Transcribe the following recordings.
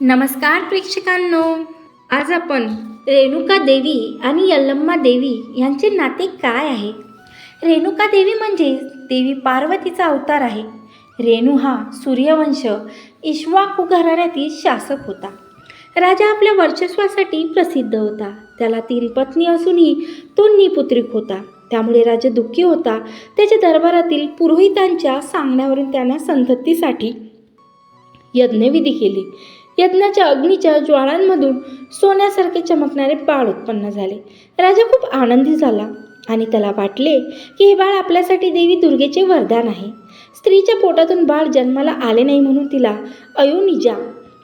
नमस्कार प्रेक्षकांनो. आज आपण रेणुका देवी आणि यल्लम्मा देवी यांचे नाते काय आहे? रेणुका देवी म्हणजे देवी पार्वतीचा अवतार आहे. रेणू हा सूर्यवंश इश्वाकू घराण्यातील शासक होता. राजा आपल्या वर्चस्वासाठी प्रसिद्ध होता. त्याला तीन पत्नी असूनही तो निपुत्रिक होता. त्यामुळे राजा दुःखी होता. त्याच्या दरबारातील पुरोहितांच्या सांगण्यावरून त्यांना संततीसाठी यज्ञविधी केली. यज्ञाच्या अग्नीच्या ज्वाळांमधून सोन्यासारखे चमकणारे बाळ उत्पन्न झाले. राजा खूप आनंदी झाला आणि त्याला वाटले की हे बाळ आपल्यासाठी देवी दुर्गेचे वरदान आहे. स्त्रीच्या पोटातून बाळ जन्माला आले नाही म्हणून तिला अयोनिजा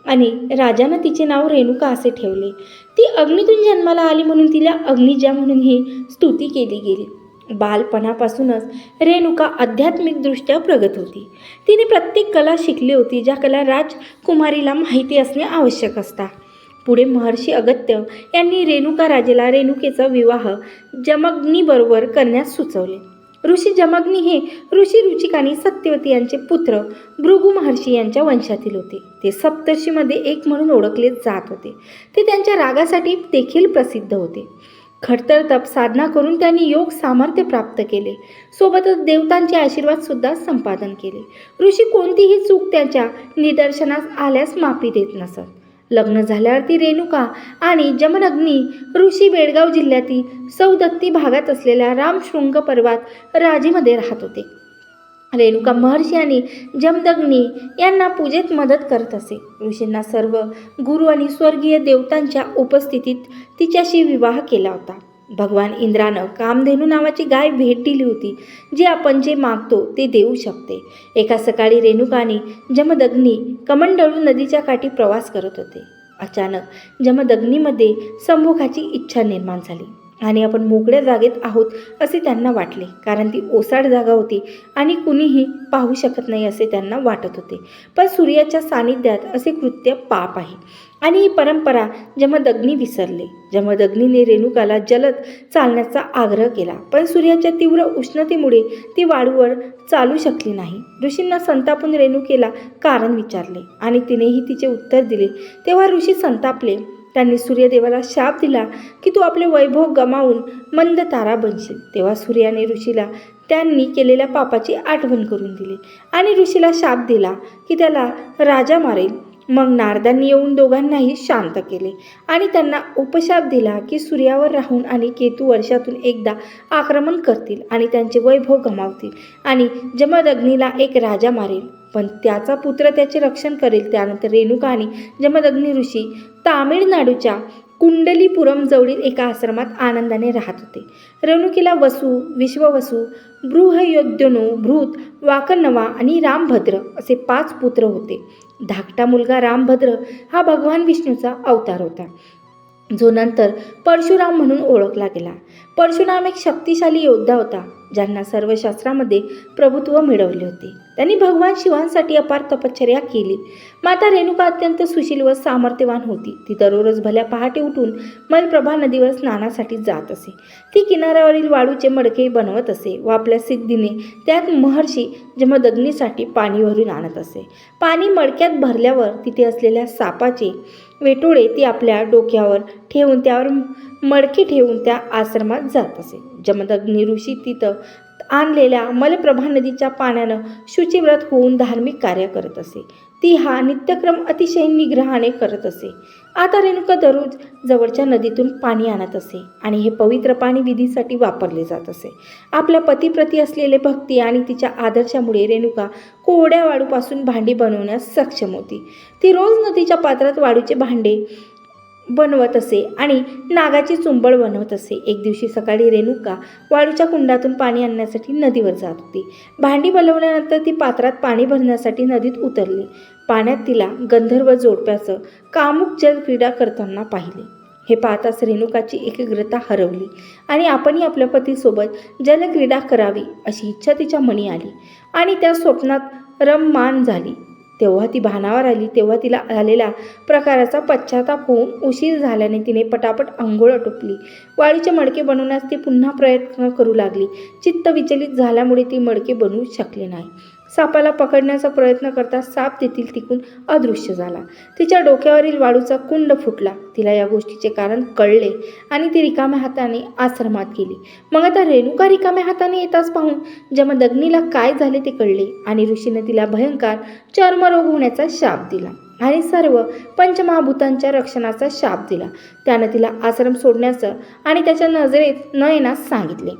आणि राजानं तिचे नाव रेणुका असे ठेवले. ती अग्नीतून जन्माला आली म्हणून तिला अग्निजा म्हणून ही स्तुती केली गेली. बालपणापासूनच रेणुका आध्यात्मिकदृष्ट्या प्रगत होती. तिने प्रत्येक कला शिकली होती ज्या कला राजकुमारीला माहिती असणे आवश्यक असता. पुढे महर्षी अगत्य यांनी रेणुका राजेला रेणुकेचा विवाह जमग्नीबरोबर करण्यास सुचवले. ऋषी जमग्नी हे ऋषी रुचिकानी आणि सत्यवती यांचे पुत्र भृगु महर्षी यांच्या वंशातील होते. ते सप्तर्षीमध्ये एक म्हणून ओळखले जात होते. ते त्यांच्या रागासाठी देखील प्रसिद्ध होते. खडतर तप साधना करून त्यांनी योग सामर्थ्य प्राप्त केले. सोबतच देवतांचे आशीर्वाद सुद्धा संपादन केले. ऋषी कोणतीही चूक त्यांच्या निदर्शनास आल्यास माफी देत नसत. लग्न झाल्यावर ती रेणुका आणि जमनग्नी ऋषी बेळगाव जिल्ह्यातील सौदत्ती भागात असलेल्या रामशृंग पर्वात राजीमध्ये राहत होते. रेणुका महर्षी आणि जमदग्नी यांना पूजेत मदत करत असे. ऋषींना सर्व गुरु आणि स्वर्गीय देवतांच्या उपस्थितीत तिच्याशी विवाह केला होता. भगवान इंद्रानं कामधेनू नावाची गाय भेट दिली होती जी आपण जे मागतो ते देऊ शकते. एका सकाळी रेणुकाने जमदग्नी कमंडळू नदीच्या काठी प्रवास करत होते. अचानक जमदग्नीमध्ये संभोगाची इच्छा निर्माण झाली. आणि आपण मोकळ्या जागेत आहोत असे त्यांना वाटले. कारण ती ओसाड जागा होती आणि कुणीही पाहू शकत नाही असे त्यांना वाटत होते. पण सूर्याच्या सानिध्यात असे कृत्य पाप आहे. आणि ही परंपरा जमदग्नी विसरले. जमदग्नीने रेणुकाला जलद चालण्याचा आग्रह केला. पण सूर्याच्या तीव्र उष्णतेमुळे ती वाळूवर चालू शकली नाही. ऋषींना संतापून रेणुकेला कारण विचारले आणि तिनेही तिचे उत्तर दिले. तेव्हा ऋषी संतापले त्यांनी सूर्यदेवाला शाप दिला की तू आपले वैभव गमावून मंद तारा बनशील. तेव्हा सूर्याने ऋषीला त्यांनी केलेल्या पापाची आठवण करून दिली आणि ऋषीला शाप दिला की त्याला राजा मारेल. मग नारदांनी येऊन दोघांनाही शांत केले आणि त्यांना उपशाप दिला की सूर्यावर राहून आणि केतू वर्षातून एकदा आक्रमण करतील आणि त्यांचे वैभव गमावतील आणि जमदग्नीला एक राजा मारेल. पण त्याचा पुत्र त्याचे रक्षण करेल. त्यानंतर रेणुका आणि जमदग्नी ऋषी तामिळनाडूच्या कुंडलीपुरम जवळील एका आश्रमात आनंदाने राहत होते. रेणुकीला वसू विश्ववसू बृहयोद्यनो भृत वाकनवा आणि रामभद्र असे पाच पुत्र होते. धाकटा मुलगा रामभद्र हा भगवान विष्णूचा अवतार होता. जो नंतर परशुराम म्हणून ओळखला गेला. परशुराम एक शक्तिशाली योद्धा होता ज्यांना सर्व शास्त्रामध्ये प्रभुत्व मिळवले होते. त्यांनी भगवान शिवांसाठी अपार तपश्चर्या केली. माता रेणुका अत्यंत सुशील व सामर्थ्यवान होती. ती दररोज भल्या पहाटे उठून मलप्रभा नदीवर स्नानासाठी जात असे. ती किनाऱ्यावरील वाळूचे मडके बनवत असे व आपल्या सिद्धीने त्यात महर्षी जमदग्नीसाठी पाणी भरून आणत असे. पाणी मडक्यात भरल्यावर तिथे असलेल्या सापाचे वेटोळे ती आपल्या डोक्यावर ठेवून त्यावर मडकी ठेवून त्या आश्रमात जात असे. जमदग्नी ऋषी तिथं आणलेल्या मलप्रभा नदीच्या पाण्यानं शुचिव्रत होऊन धार्मिक कार्य करत असे. ती हा नित्यक्रम अतिशय निग्रहाने करत असे. आता रेणुका दररोज जवळच्या नदीतून पाणी आणत असे आणि हे पवित्र पाणी विधीसाठी वापरले जात असे. आपल्या पतीप्रती असलेले भक्ती आणि तिच्या आदर्शामुळे रेणुका कोरड्या वाळूपासून भांडी बनवण्यास सक्षम होती. ती रोज नदीच्या पात्रात वाळूचे भांडे बनवत असे आणि नागाची चुंबळ बनवत असे. एक दिवशी सकाळी रेणुका वाळूच्या कुंडातून पाणी आणण्यासाठी नदीवर जात होती. भांडी बनवल्यानंतर ती पात्रात पाणी भरण्यासाठी नदीत उतरली. पाण्यात तिला गंधर्व जोडप्याचं कामुक जल क्रीडा करताना पाहिले. हे पाहताच रेणुकाची एकाग्रता हरवली आणि आपणही आपल्या पतीसोबत जलक्रीडा करावी अशी इच्छा तिच्या मनी आली आणि त्या स्वप्नात रममान झाली. तेव्हा ती भानावर आली. तेव्हा तिला आलेला प्रकाराचा पश्चाताप होऊन उशीर झाल्याने तिने पटापट आंघोळ आटोपली. वाळीचे मडके बनवण्यास ती पुन्हा प्रयत्न करू लागली. चित्त विचलित झाल्यामुळे ती मडके बनवू शकले नाही. सापाला पकडण्याचा प्रयत्न करता साप तेथील तिकून अदृश्य झाला. तिच्या डोक्यावरील वाळूचा कुंड फुटला. तिला या गोष्टीचे कारण कळले आणि ती रिकाम्या हाताने आश्रमात गेली. मग आता रेणुका रिकाम्या हाताने येताच पाहून जमदग्नीला काय झाले ते कळले आणि ऋषीने तिला भयंकर चर्मरोग होण्याचा शाप दिला आणि सर्व पंचमहाभूतांच्या रक्षणाचा शाप दिला. त्यानं तिला आश्रम सोडण्याचं आणि त्याच्या नजरेत न येण्यास सांगितले.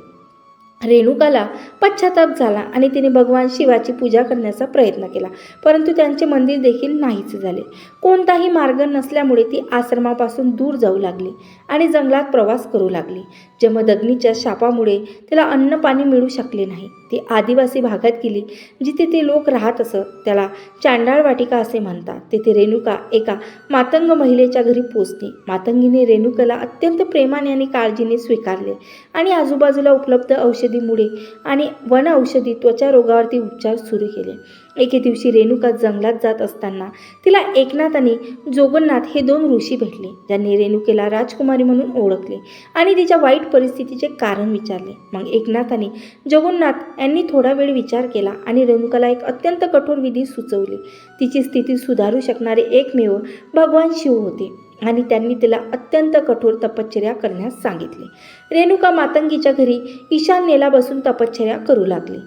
रेणुकाला पश्चाताप झाला आणि तिने भगवान शिवाची पूजा करण्याचा प्रयत्न केला. परंतु त्यांचे मंदिर देखील नाहीच झाले. कोणताही मार्ग नसल्यामुळे ती आश्रमापासून दूर जाऊ लागली आणि जंगलात प्रवास करू लागली. जमदग्नीच्या शापामुळे तिला अन्न पाणी मिळू शकले नाही. ती आदिवासी भागात गेली जिथे ते लोक राहत असत त्याला चांडाळ वाटिका असे म्हणतात. तेथे रेणुका एका मातंग महिलेच्या घरी पोचली. मातंगीने रेणुकाला अत्यंत प्रेमाने आणि काळजीने स्वीकारले आणि आजूबाजूला उपलब्ध औषध औषधीमुळे आणि वन औषधी त्वचा रोगावरती उपचार सुरू केले. एके दिवशी रेणुका जंगलात जात असताना तिला एकनाथ आणि जोगन्नाथ हे दोन ऋषी भेटले. ज्यांनी रेणुकेला राजकुमारी म्हणून ओळखले आणि तिच्या वाईट परिस्थितीचे कारण विचारले. मग एकनाथाने जोगन्नाथ यांनी थोडा वेळ विचार केला आणि रेणुकाला एक अत्यंत कठोर विधी सुचवली. तिची स्थिती सुधारू शकणारे एकमेव भगवान शिव होते. आणि त्यांनी तिला अत्यंत कठोर तपश्चर्या करण्यास सांगितले. रेणुका मातंगीच्या घरी ईशान्येला बसून तपश्चर्या करू लागली.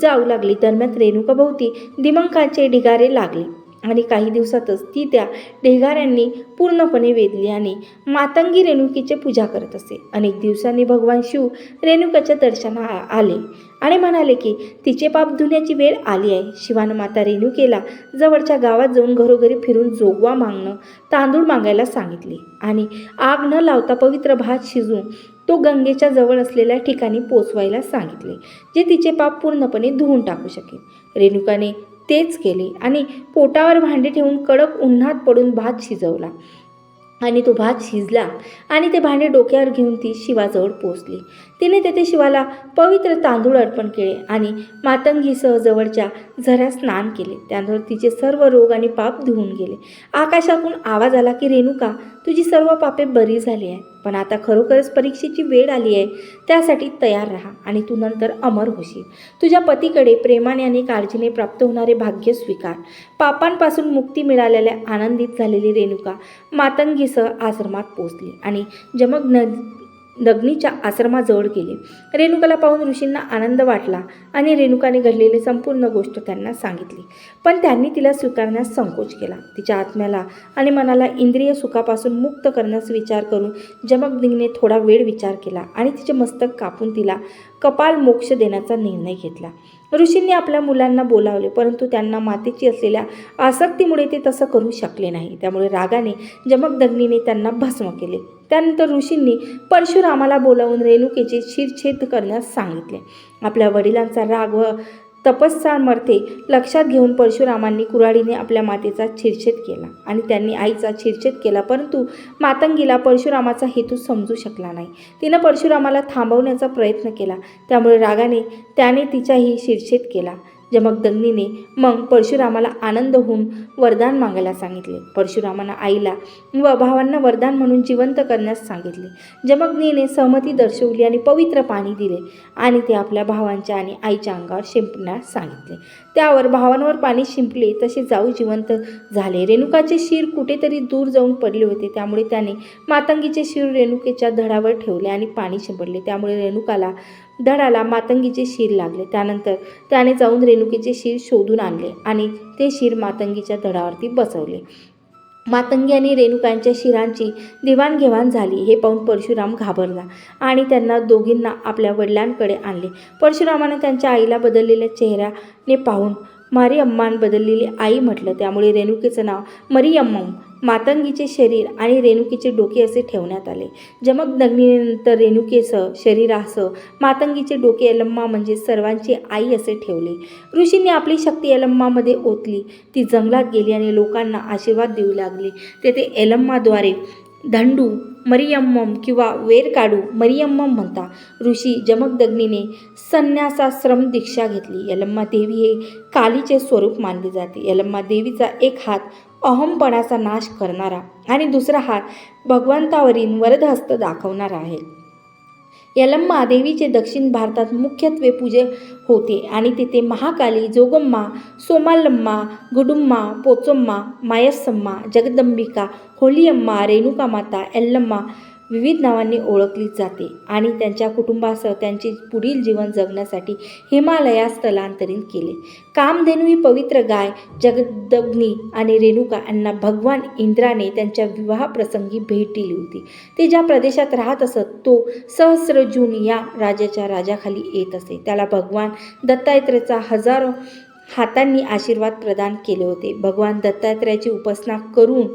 जाऊ लागली. दरम्यान रेणुकाभोवती दिमंकाचे ढिगारे लागले. आणि काही दिवसातच ती त्या ढेगाऱ्यांनी पूर्णपणे वेधली आणि मातंगी रेणुकीचे पूजा करत असे. अनेक दिवसांनी भगवान शिव रेणुकाच्या दर्शना आले आणि म्हणाले की तिचे पाप धुण्याची वेळ आली आहे. शिवानं माता रेणुकेला जवळच्या गावात जाऊन घरोघरी फिरून जोगवा मागणं तांदूळ मागायला सांगितले. आणि आग न लावता पवित्र भात शिजवून तो गंगेच्या जवळ असलेल्या ठिकाणी पोचवायला सांगितले जे तिचे पाप पूर्णपणे धुवून टाकू शकेल. रेणुकाने तेच केले आणि पोटावर भांडे ठेवून कडक उन्हात पडून भात शिजवला. आणि तो भात शिजला आणि ते भांडे डोक्यावर घेऊन ती शिवाजवळ पोचली तिने तेथे शिवाला पवित्र तांदूळ अर्पण केले आणि मातंगीसह जवळच्या झऱ्यात स्नान केले. त्यानंतर तिचे सर्व रोग आणि पाप धुवून गेले. आकाशातून आवाज आला की रेणुका तुझी सर्व पापे बरी झाली आहे पण आता खरोखरच परीक्षेची वेळ आली आहे त्यासाठी तयार राहा आणि तू नंतर अमर होशील. तुझ्या पतीकडे प्रेमाने आणि काळजीने प्राप्त होणारे भाग्य स्वीकार. पापांपासून मुक्ती मिळालेल्या आनंदित झालेली रेणुका मातंगीसह आश्रमात पोचली आणि जमग दग्नीच्या आश्रमाजवळ गेले. रेणुकाला पाहून ऋषींना आनंद वाटला आणि रेणुकाने घडलेली संपूर्ण गोष्ट त्यांना सांगितली. पण त्यांनी तिला स्वीकारण्यास संकोच केला. तिच्या आत्म्याला आणि मनाला इंद्रिय सुखापासून मुक्त करण्यास विचार करून जमकदिंगने थोडा वेळ विचार केला आणि तिचे मस्तक कापून तिला कपाल मोक्ष देण्याचा निर्णय घेतला. ऋषींनी आपल्या मुलांना बोलावले परंतु त्यांना मातेची असलेल्या आसक्तीमुळे ते तसं करू शकले नाही. त्यामुळे रागाने जमकदग्नीने त्यांना भस्म केले. त्यानंतर ऋषींनी परशुरामाला बोलावून रेणुकेचे शिरछेद करण्यास सांगितले. आपल्या वडिलांचा राग व तपस्सामर्थे लक्षात घेऊन परशुरामांनी कुऱ्हाडीने आपल्या मातेचा छिरछेद केला आणि त्यांनी आईचा छिरछेद केला परंतु मातंगीला परशुरामाचा हेतू समजू शकला नाही. तिनं परशुरामाला थांबवण्याचा प्रयत्न केला. त्यामुळे रागाने त्याने तिचाही शिरछेद केला. जमगदग्नीने मग परशुरामाला आनंद होऊन वरदान मागायला सांगितले. परशुरामानं आईला व भावांना वरदान म्हणून जिवंत करण्यास सांगितले. जमग्नीने सहमती दर्शवली आणि पवित्र पाणी दिले आणि ते आपल्या भावांच्या आणि आईच्या अंगावर शिंपण्यास सांगितले. त्यावर भावांवर पाणी शिंपले तसे जाऊ जिवंत झाले. रेणुकाचे शिर कुठेतरी दूर जाऊन पडले होते. त्यामुळे त्याने मातंगीचे शिर रेणुकेच्या धडावर ठेवले आणि पाणी शिंपडले. त्यामुळे रेणुकाला धडाला मातंगीचे शिर लागले. त्यानंतर त्याने जाऊन रेणुकेचे शिर शोधून आणले आणि ते शिर मातंगीच्या धडावरती बसवले. मातंगी आणि रेणुकांच्या शिरांची देवाणघेवाण झाली. हे पाहून परशुराम घाबरला आणि त्यांना दोघींना आपल्या वडिलांकडे आणले. परशुरामाने त्यांच्या आईला बदललेल्या चेहऱ्याने पाहून मारिअम्मान बदललेली आई म्हटलं. त्यामुळे रेणुकेचं नाव मरियम्मम मातंगीचे शरीर आणि रेणुकीचे डोके असे ठेवण्यात आले. जमगदग्नीनंतर रेणुकेसह शरीरासह मातंगीचे डोके यलम्मा म्हणजे सर्वांची आई असे ठेवले. ऋषींनी आपली शक्ती यलम्मामध्ये ओतली. ती जंगलात गेली आणि लोकांना आशीर्वाद देऊ लागली. तेथे एलम्माद्वारे धंडू मरियम्मम किंवा वेरकाडू मरियम्मम म्हणता. ऋषी जमकदग्नीने संन्यासाश्रम दीक्षा घेतली. यलम्मा देवी हे कालीचे स्वरूप मानले जाते. यलम्मा देवीचा एक हात अहमपणाचा नाश करणारा आणि दुसरा हात भगवंतावरील वरदहस्त दाखवणारा आहे. यलम्मा देवीचे दक्षिण भारतात मुख्यत्वे पूजे होते आणि तिथे महाकाली जोगम्मा सोमालम्मा गुडुम्मा पोचोम्मा मायसम्मा जगदंबिका होलियम्मा रेणुका माता एल्लम्मा विविध नावांनी ओळखली जाते आणि त्यांच्या कुटुंबासह त्यांचे पुढील जीवन जगण्यासाठी हिमालयात स्थलांतरित केले. कामधेनू ही पवित्र गाय जगदग्नी आणि रेणुका यांना भगवान इंद्राने त्यांच्या विवाहप्रसंगी भेट दिली होती. ते ज्या प्रदेशात राहत असत तो सहस्रजून या राजाच्या राजाखाली येत असे. त्याला भगवान दत्तात्रेचा हजारो हातांनी आशीर्वाद प्रदान केले होते. भगवान दत्तात्रयाची उपासना करून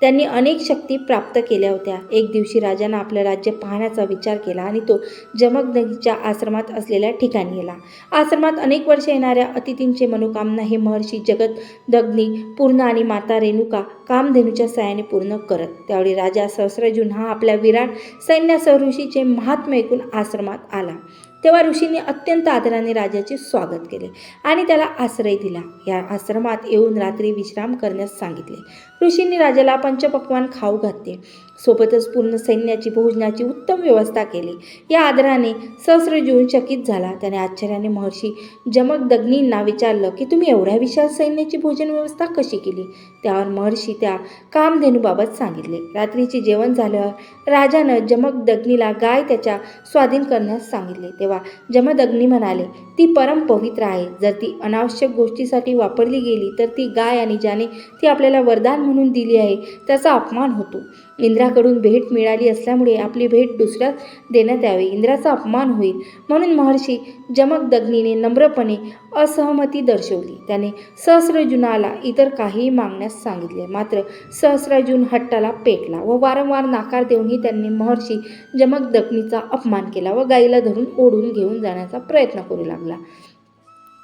त्यांनी अनेक शक्ती प्राप्त केल्या होत्या. एक दिवशी राजानं आपलं राज्य पाहण्याचा विचार केला आणि तो जमकदगीच्या आश्रमात असलेल्या ठिकाणी गेला. आश्रमात अनेक वर्ष येणाऱ्या अतिथींचे मनोकामना हे महर्षी जगदग्नी पूर्ण आणि माता रेणुका कामधेनूच्या सायाने पूर्ण करत. त्यावेळी राजा सहस्रजून हा आपल्या विराट सैन्यासह ऋषीचे महात्म्य ऐकून आश्रमात आला. तेव्हा ऋषींनी अत्यंत आदराने राजाचे स्वागत केले आणि त्याला आश्रय दिला. या आश्रमात येऊन रात्री विश्राम करण्यास सांगितले. ऋषींनी राजाला पंचपक्वान खाऊ घातले. सोबतच पूर्ण सैन्याची भोजनाची उत्तम व्यवस्था केली. या आदराने सहस्रजून चकित झाला. त्याने आश्चर्याने महर्षी जमकदग्नींना विचारलं की तुम्ही एवढ्या विशाल सैन्याची भोजन व्यवस्था कशी केली? त्यावर महर्षी त्या कामधेनूबाबत सांगितले. रात्रीचे जेवण झाल्यावर राजानं जमकदग्नीला गाय त्याच्या स्वाधीन करण्यास सांगितले. तेव्हा जमदग्नी म्हणाले ती परम पवित्र आहे. जर ती अनावश्यक गोष्टीसाठी वापरली गेली तर ती गाय आणि ज्याने ती आपल्याला वरदान म्हणून दिली आहे. त्याचा अपमान होतो. इंद्राकडून भेट मिळाली असल्यामुळे आपली भेट दुसऱ्याच देण्यात यावी. इंद्राचा अपमान होईल. म्हणून महर्षी जमकदग्नीने नम्रपणे असहमती दर्शवली. त्याने सहस्रजुनाला इतर काहीही मागण्यास सांगितले. मात्र सहस्रजून हट्टाला पेटला व वारंवार नाकार देऊनही त्यांनी महर्षी जमकदग्नीचा अपमान केला व गाईला धरून ओढून घेऊन जाण्याचा प्रयत्न करू लागला.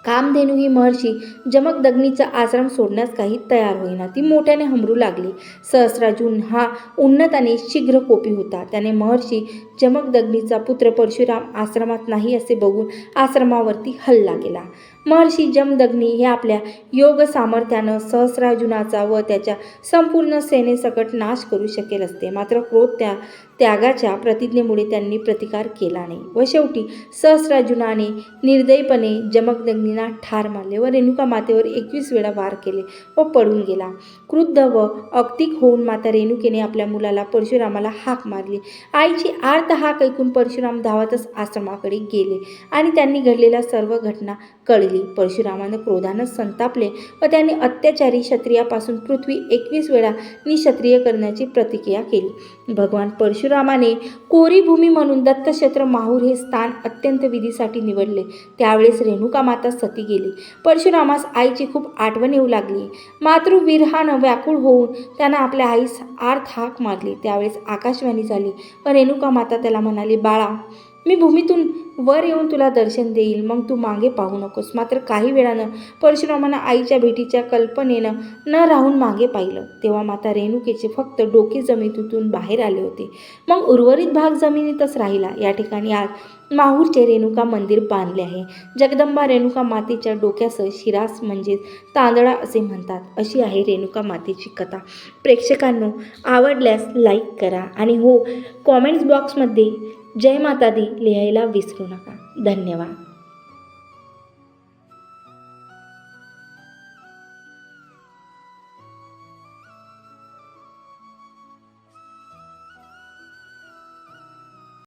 कामधेनू ही महर्षी जमकदग्नीचा आश्रम सोडण्यास काही तयार होईना. ती मोठ्याने हमरू लागली. सहस्राजून हा उन्नत आणि शीघ्र कोपी होता. त्याने महर्षी जमकदग्नीचा पुत्र परशुराम आश्रमात नाही असे बघून आश्रमावरती हल्ला केला. महर्षी जमदग्नी हे आपल्या योग सामर्थ्यानं सहस्राजुनाचा व त्याच्या संपूर्ण सेनेसकट नाश करू शकेल असते. मात्र क्रोध त्या त्यागाच्या प्रतिज्ञेमुळे त्यांनी प्रतिकार केला नाही. व शेवटी सहस्रार्जुनाने निर्दयीपणे जमकदग्नीना ठार मारले व रेणुका मातेवर एकवीस वेळा वार केले व पळून गेला. क्रुद्ध व अक्तिक होऊन माता रेणुकेने आपल्या मुलाला परशुरामाला हाक मारली. आईची आर्त हाक ऐकून परशुराम धावतच आश्रमाकडे गेले आणि त्यांनी घडलेल्या सर्व घटना कळली. परशुरामानं क्रोधानं संतापले व त्यांनी अत्याचारी क्षत्रियापासून पृथ्वी एकवीस वेळा निक्षत्रिय करण्याची प्रतिक्रिया केली. भगवान परशुरामाने कोरी भूमी म्हणून दत्तक्षेत्र माहूर हे स्थान अत्यंत विधीसाठी निवडले. त्यावेळेस रेणुका माता सती गेली. परशुरामास आईची खूप आठवण येऊ लागली. मातृविरहानं व्याकुळ होऊन त्यानं आपल्या आईस आर्थ हाक मारली. त्यावेळेस आकाशवाणी झाली. पण रेणुका माता त्याला म्हणाली बाळा मी भूमीतून वर येऊन तुला दर्शन देईल मग तू मागे पाहू नकोस. मात्र काही वेळानं परशुरामानं आईच्या भेटीच्या कल्पनेनं न राहून मागे पाहिलं. तेव्हा माता रेणुकेचे फक्त डोके जमिनीतून बाहेर आले होते. मग उर्वरित भाग जमिनीतच राहिला. या ठिकाणी आज माहूरचे रेणुका मंदिर बांधले आहे. जगदंबा रेणुका मातेच्या डोक्यासह शिरास म्हणजेच तांदळा असे म्हणतात. अशी आहे रेणुका मातेची कथा. प्रेक्षकांनो आवडल्यास लाईक करा आणि हो कॉमेंट्स बॉक्समध्ये जय माता दी लिहायला विसरू नका. धन्यवाद.